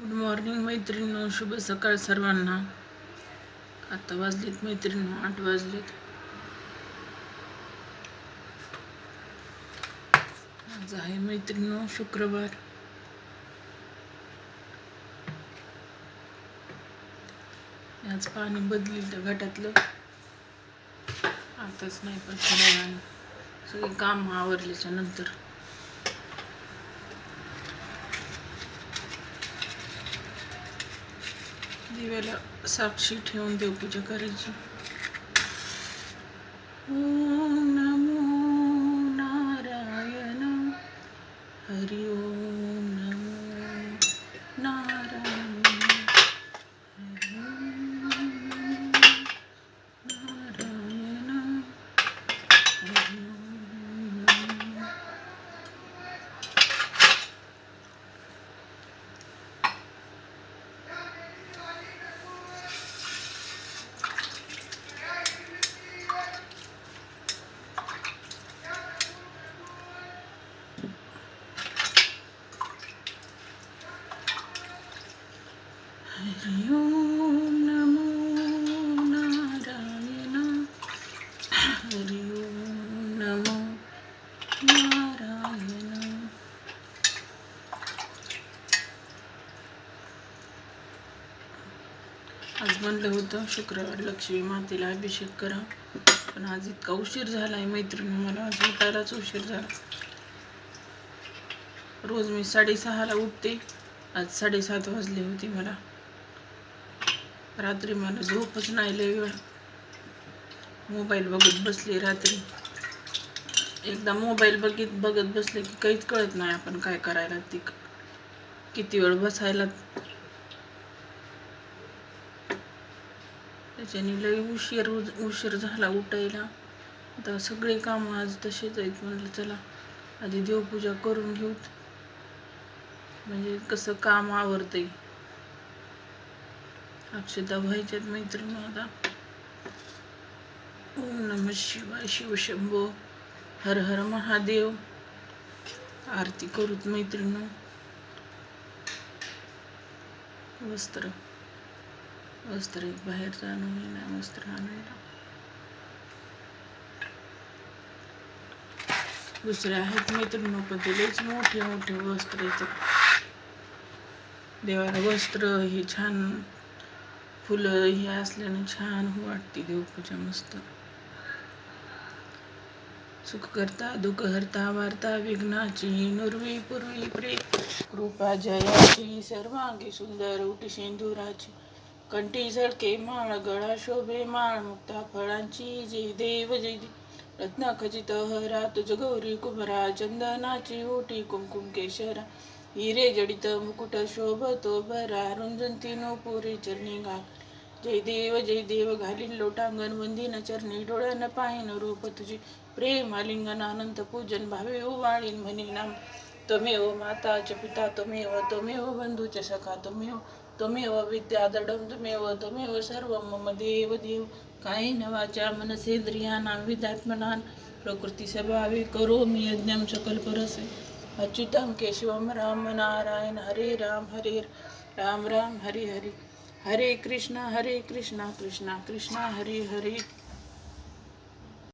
Good morning मैत्रिणीनो. शुभ सकाळ सर्वांना. आता वाजलेत मैत्रिणींनो आठ वाजलेत. आज आहे मैत्रिणींनो शुक्रवार. आज पाणी बदलिलं घाटातलं. आताच नाही पण थोड्या वेळानं. सगळी काम आवरल्याच्या नंतर. दिव्याला साक्षी ठेवून देवपूजा करायची. ओम नमो नारायण. हरि ओम नमो नारायण. नारायण. हरि ओम नमो हरि ओम नमो नारायण हरि ओम नमो नारायण आज म्हणलं होतं शुक्रवार लक्ष्मी मातेला अभिषेक करा. पण आज इतका उशीर झालाय मैत्रिणी मला आज उठायलाच उशीर झाला. रोज मी साडेसहाला उठते. आज साडेसात वाजले होते मला. रात्री मला झोपच नाही लय वेळ. मोबाईल बघत बसले रात्री. एकदा मोबाईल बघित बघत बसले की काहीच कळत नाही आपण काय करायला ती किती वेळ बसायला. त्याच्याने लई उशीर उशीर झाला उठायला. आता सगळे कामं आज तसेच आहेत. म्हणलं चला आधी देवपूजा करून घेऊत म्हणजे कसं काम आवरतंय. अक्षता व्हायच्यात मैत्रिणी आता ओम नम शिवाय शिवशंभो. हर हर महादेव. आरती करूत मैत्रिणी. वस्त्र. वस्त्र एक बाहेर जाणं ना वस्त्र आणायला. दुसरे आहेत मैत्रिणी पण मोठे मोठे वस्त्र येतात देवाला वस्त्र हे छान फुलं ही असल्याने छान हो वाटते देवपूजा मस्त. सुख करता दुःख हरता वार्ता विघ्नाची नुर्वी पूर्वी प्रे कृपा जयाची सर्वांगी सुंदर उटी सिंदुराची. कंठी झळके माळ गळा शोभे माळ मुक्ता फळांची जय देव जय देव रत्न खचित हरा तुझ गौरी कुमरा चंदनाची ओटी कुमकुम केशरा. हिरे जडित मुकुट शोभतो भरा रुंजंती पुरी चरणी घाल जय देव जय देव घालीन लोटांगण वंदिन चरणी डोळ्यानं पाहिन रूप तुझी प्रेम आलिंगन अनंत पूजन भावे ओवाळीन म्हणी नाम त्वमेव माता च पिता त्वमेव त्वमेव बंधू च सखा त्वमेव त्वमेव विद्यादडं त्वमेव त्वमेव सर्व मम देव देव काही वाचा मनसेंद्रियाणां विधात्मनान प्रकृती स्वभावे करोमि यज्ञं सकलपरसे अच्युतं केशवं राम नारायण हरे राम हरे राम राम हरे हरे। हरे कृष्ण हरे कृष्ण कृष्ण कृष्ण हरे हरे।